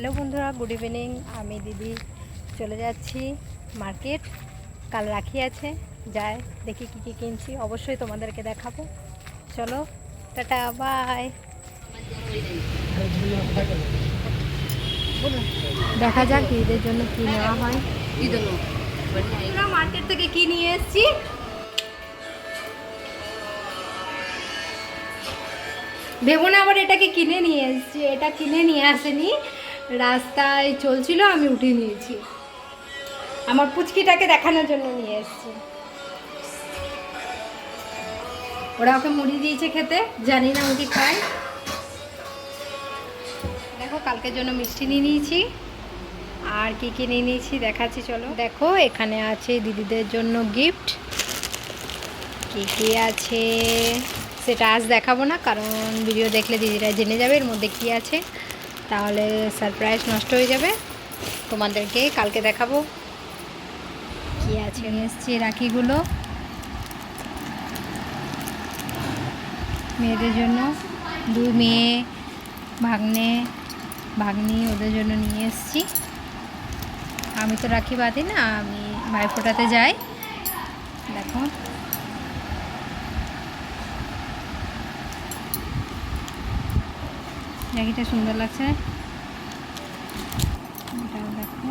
Hello বন্ধুরা, good evening. আমি দিদি। চলে যাচ্ছি মার্কেট। কাল রাখি আছে। যাই, দেখি কি কি কিনছি। অবশ্যই তোমাদেরকে দেখাবো। চলো, টাটা, বাই। দেখা যাক দিদিদের জন্য কি নেওয়া হয়। মার্কেট থেকে কি নিয়ে এসেছি? ভেবো না, আবার এটাকে কিনে নিয়ে এসেছি। এটা কিনে নিয়ে আসেনি। রাস্তায় চলছিল, আমি উঠে নিয়েছি। আমার পুচকিটাকে দেখানোর জন্য নিয়ে এসেছি। ওরা ওকে মুড়ি দিয়েছে খেতে, জানি না মুড়ি খায়। দেখো, কালকের জন্য মিষ্টি নিয়ে নিয়েছি। আর কি কি নিয়ে নিয়েছি দেখাচ্ছি, চলো। দেখো, এখানে আছে দিদিদের জন্য গিফট কি কি আছে? সেটা আজ দেখাবো না, কারণ ভিডিও দেখলে দিদিরা জেনে যাবে, এর মধ্যে কি আছে। তাহলে সারপ্রাইজ নষ্ট হয়ে যাবে। তোমাদেরকে কালকে দেখাবো। কি আছে? এসছি রাখিগুলো। মেয়েদের জন্য দু মেয়ে, ভাগ্নে, ভাগ্নি ওদের জন্য নিয়ে এসছি। আমি তো রাখি বাঁধি না, আমি ভাইফোঁটাতে যাই। দেখো। জ্যাকেটটা সুন্দর লাগছে। দেখো।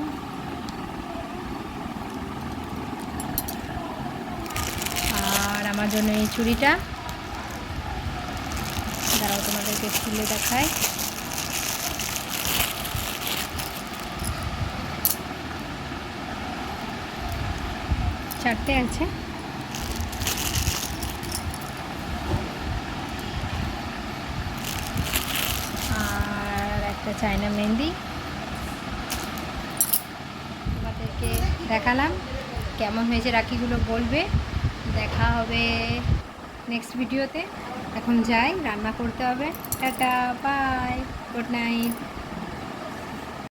আর আমার জন্য এই চুড়িটা। দাঁড়াও, তোমাদেরকে খুলে দেখায় চারটে আছে। একটা চায়না মেহেন্দি। তোমাদেরকে দেখালাম কেমন হয়েছে, রাখিগুলো বলবে। দেখা হবে নেক্সট ভিডিওতে এখন যাই, রান্না করতে হবে। Tata bye good night